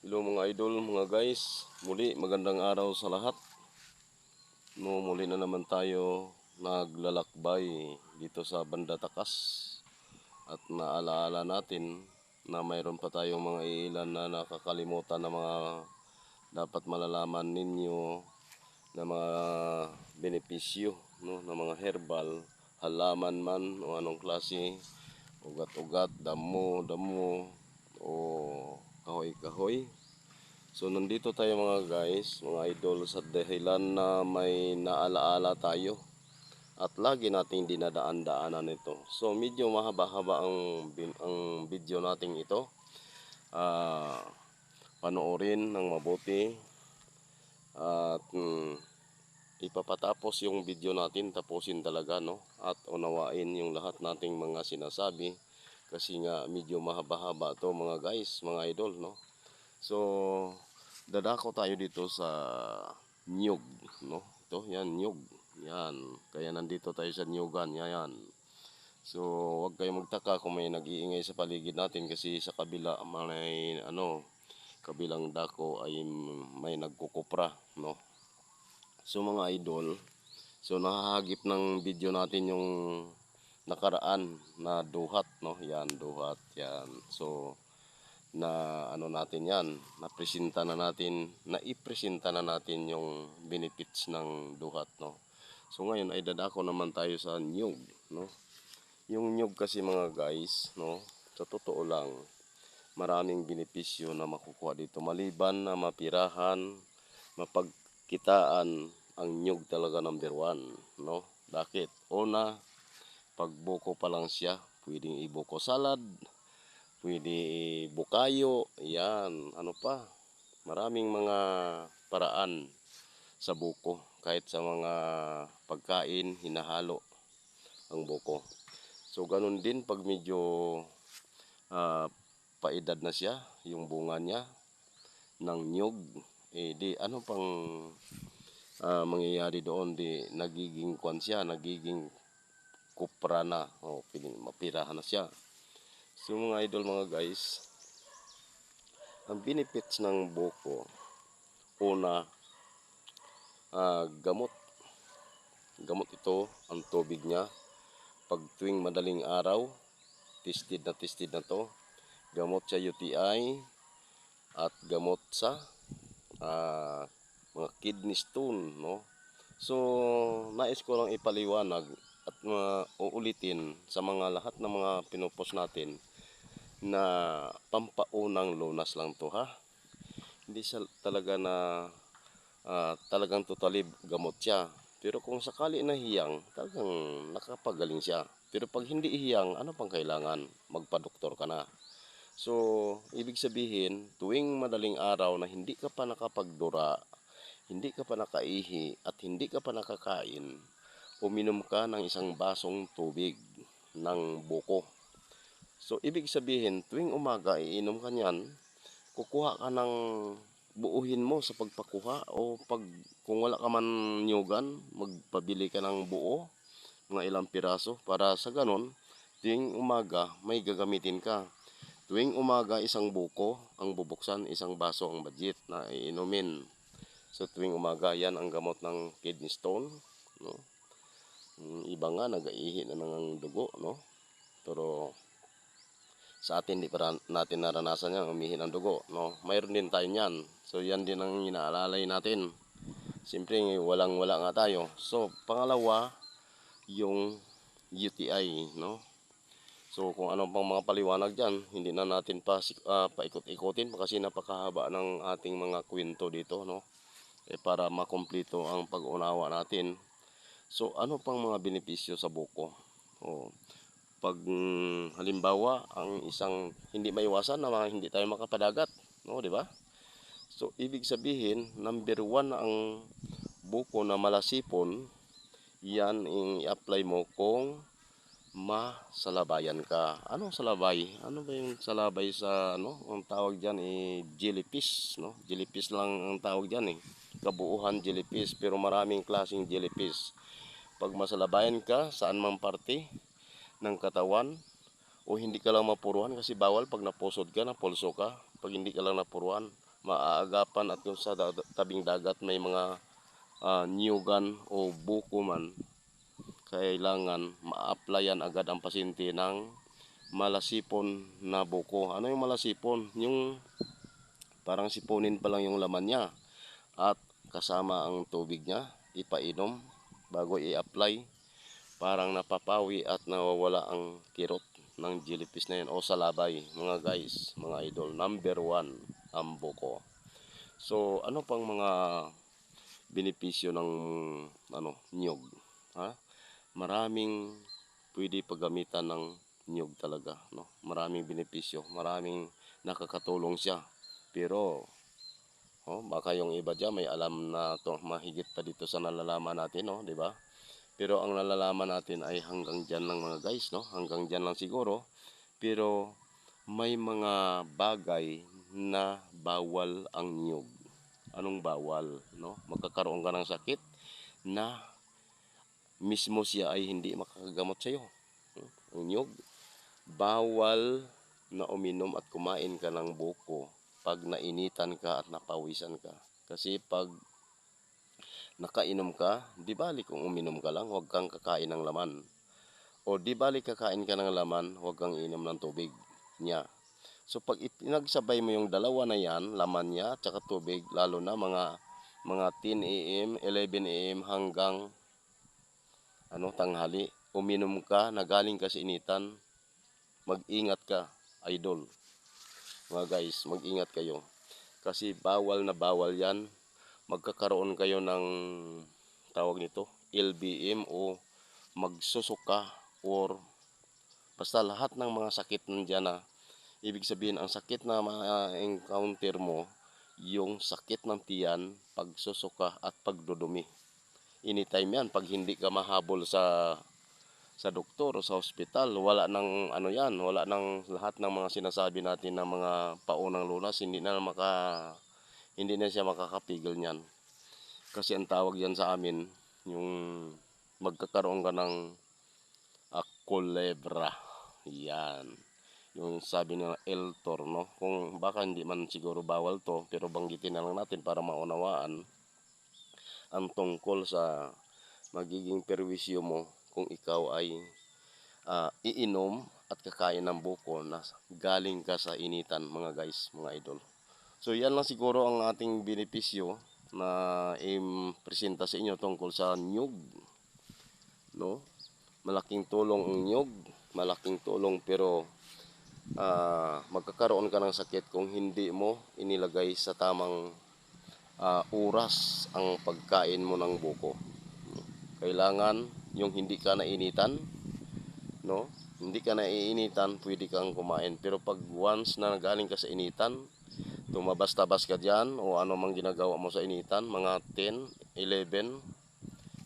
Hello mga idol, mga guys. Muli, magandang araw sa lahat. No, muli na naman tayo naglalakbay dito sa Banda Takas. At naalaala natin na mayroon pa tayong mga ilan na nakakalimutan na mga dapat malalaman ninyo na mga benepisyo no, ng mga herbal, halaman man o anong klase, ugat-ugat, damo, damo, o kahoy-kahoy. So nandito tayo mga guys, mga idol sa dahilan na may naalaala tayo at lagi nating dinadaan-daanan ito. So medyo mahaba-haba ang, ang video nating ito. Ah, panoorin ng mabuti at mm, ipapatapos yung video natin, tapusin talaga no at unawain yung lahat nating mga sinasabi kasi nga medyo mahaba-haba to mga guys, mga idol no. So dadako tayo dito sa Nyug no. Ito yan Nyug. Yan. Kaya nandito tayo sa Nyugan. Yan. So wag kayong magtaka kung may nag-iingay sa paligid natin kasi sa kabila may ano kabilang dako ay may nagkukupra no. So mga idol, so nakahagip ng video natin yung nakaraan na duhat no? Yan duhat yan. So na ano natin yan napresenta na natin naipresenta na natin yung benefits ng duhat no? So ngayon ay dadako naman tayo sa nyug no? Yung nyug kasi mga guys no? Sa totoo lang maraming benepisyo na makukuha dito. Maliban na mapirahan mapagkitaan ang nyug talaga number one no? Bakit? Una pag buko pa lang siya, pwedeng ibuko salad, pwede bukayo, yan, ano pa. Maraming mga paraan sa buko, kahit sa mga pagkain, hinahalo ang buko. So, ganun din pag medyo ah, paedad na siya, yung bunga niya, ng nyug, eh di ano pang ah, mangyayari doon, di nagiging kwan siya, nagiging kupra na. O piling mapirahan na siya. So mga idol mga guys ang benefits ng buko una ah, gamot. Gamot ito ang tubig niya. Pag tuwing madaling araw tested na tested na to. Gamot sa UTI at gamot sa ah, mga kidney stone no? So nais ko lang ipaliwanag at mga uulitin sa mga lahat ng mga pinupost natin na pampaunang lunas lang to ha. Hindi siya talaga na ah, talagang totally gamot siya. Pero kung sakali na hiyang, talagang nakapagaling siya. Pero pag hindi hiyang, ano pang kailangan? Magpa-doktor ka na. So, ibig sabihin, tuwing madaling araw na hindi ka pa nakapagdura, hindi ka pa nakaihi, at hindi ka pa nakakain, uminom ka ng isang basong tubig ng buko. So, ibig sabihin, tuwing umaga, iinom ka niyan, kukuha ka ng buuhin mo sa pagpakuha o pag kung wala ka man nyugan, magpabili ka ng buo, mga ilang piraso, para sa ganon, tuwing umaga, may gagamitin ka. Tuwing umaga, isang buko, ang bubuksan, isang baso ang budget na iinumin. So, tuwing umaga, yan ang gamot ng kidney stone, no? Iba nga nag-ihi na ng dugo, no? Pero sa atin di pa ra- natin naranasan yan, umihi ng dugo, no? Mayroon din tayo niyan. So yan din ang inaalalay natin. Siyempre walang wala nga tayo. So pangalawa, yung UTI, no? So kung ano pang mga paliwanag dyan, hindi na natin pa ah, paikot-ikotin kasi napakahaba ng ating mga kwento dito, no? Eh, para makumpleto ang pag-unawa natin So ano pang mga benepisyo sa buko? O, pag mm, halimbawa ang isang hindi maiwasan na mga hindi tayo makapadagat, no, di ba? So ibig sabihin, number one ang buko na malasipon, yan ang i-apply mo kung masalabayan ka. Anong salabay? Ano ba yung salabay sa ano? Ang tawag diyan eh jellyfish, no? Jellyfish lang ang tawag diyan eh. Kabuuhan jellyfish pero maraming klaseng jellyfish pag masalabayan ka saan mang parte ng katawan o hindi ka lang mapuruhan kasi bawal pag napusod ka, napulso ka, pag hindi ka lang napuruhan, maaagapan at yung sa tabing dagat may mga ah, niyugan o buko man kailangan ma-applyan agad ang pasyente ng malasipon na buko. Ano yung malasipon? Yung parang siponin pa lang yung laman niya. At kasama ang tubig niya ipainom bago i-apply. Parang napapawi at nawawala ang kirot ng jellyfish na yun o salabay. Mga guys mga idol number one ang buko so ano pang mga benepisyo ng ano nyog ha? Maraming pwede paggamitan ng nyog talaga no? Maraming benepisyo maraming nakakatulong siya. Pero oh baka yung iba diyan may alam na to mahigit pa dito sa nalalaman natin no? Di ba? Pero ang nalalaman natin ay hanggang diyan lang mga guys no? Hanggang diyan lang siguro. Pero may mga bagay na bawal ang nyug anong bawal no? Magkakaroon ka ng sakit na mismo siya ay hindi makakagamot sa iyo ang nyug bawal na uminom at kumain ka ng buko pag nainitan ka at napawisan ka. Kasi pag nakainom ka di bali kung uminom ka lang huwag kang kakain ng laman. O di bali kakain ka ng laman huwag kang inom ng tubig niya. So pag ipinagsabay mo yung dalawa na yan laman niya at tubig lalo na mga mga 10 am 11 am hanggang ano tanghali uminom ka na galing ka sa initan mag-ingat ka idol mga guys mag-ingat kayo. Kasi bawal na bawal yan. Magkakaroon kayo ng tawag nito LBM o magsusuka or basta lahat ng mga sakit nandiyan na. Ibig sabihin ang sakit na ma-encounter mo yung sakit ng tiyan pagsusuka at pagdudumi. Anytime yan pag hindi ka mahabol sa sa doktor sa ospital wala nang ano yan wala nang lahat ng mga sinasabi natin ng mga paunang lunas hindi na maka hindi na siya makakapigil niyan. Kasi ang tawag yan sa amin yung magkakaroon ka ng uh, kulebra yan. Yung sabi nila eltor no? Kung baka hindi man siguro bawal to pero banggitin na lang natin para maunawaan ang tungkol sa magiging perwisyo mo kung ikaw ay ah, iinom at kakain ng buko na galing ka sa initan mga guys, mga idol. So yan lang siguro ang ating benepisyo na i-presenta sa inyo tungkol sa nyug. No? Malaking tulong ang nyug, malaking tulong pero ah, magkakaroon ka ng sakit kung hindi mo inilagay sa tamang ah, oras ang pagkain mo ng buko. Kailangan yung hindi ka nainitan, no? Hindi ka naiinitan, pwede kang kumain. Pero pag once na galing ka sa initan, tumabas-tabas ka dyan o ano mang ginagawa mo sa initan, mga 10, 11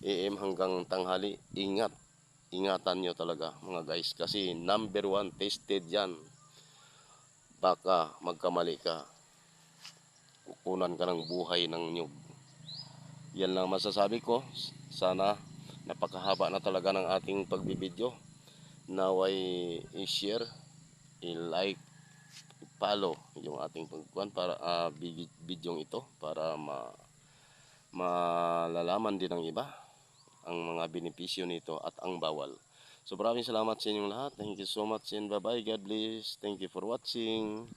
AM hanggang tanghali, ingat. Ingatan nyo talaga mga guys kasi number one tested yan. Baka magkamali ka, kukunan ka ng buhay ng nyug. Yan lang masasabi ko. Sana napakahaba na talaga ng ating pagbibideo. Naway i-share, i-like, i-follow yung ating pagkuhan para uh, video ito para ma malalaman din ng iba ang mga benepisyo nito at ang bawal. So maraming salamat sa inyong lahat. Thank you so much and bye bye. God bless. Thank you for watching.